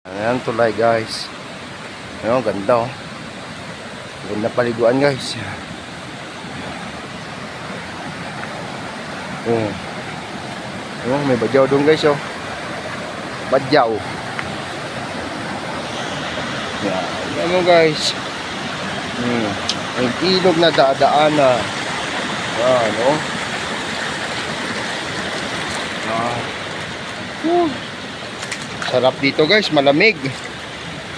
Ayan tulay guys. Ayan, ganda oh. Ganda paliguan guys. Oh. Oh, may badyaw doon guys oh. Badyaw. Yan. Ayan mo guys. Hmm. May ilog na dadaanan. Yan oh. Ah. Woo. Sarap dito guys, malamig.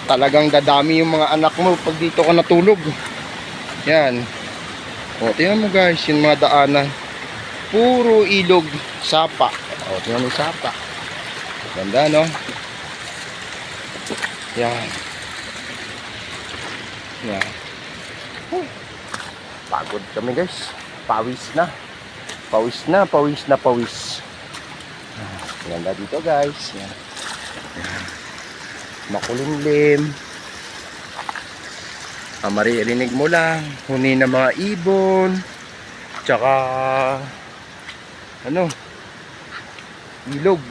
Talagang dadami yung mga anak mo pag dito ka natulog. Yan. O, tingnan mo guys, yung mga daanan. Puro ilog, sapa. O, tingnan mo sapa. Ganda, no? Yan. Yan. Pagod kami guys. Pawis na. Pawis na, pawis na, pawis. Ah, Ganda dito guys. Yan. Makulimlim. Ah, maririnig mo lang. Huni ng mga ibon. Tsaka ano? Ilog.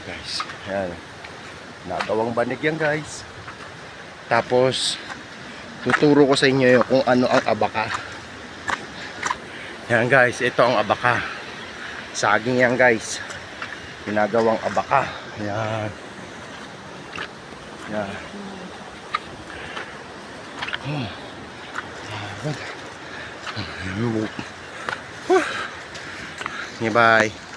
Guys, yan. Nagawang banig yan guys. Tapos, tuturo ko sa inyo yung kung ano ang abaka. Yan guys, ito ang abaka. Saging yan guys. Ginagawang abaka. Yan. Yan. Oh. Okay, bye.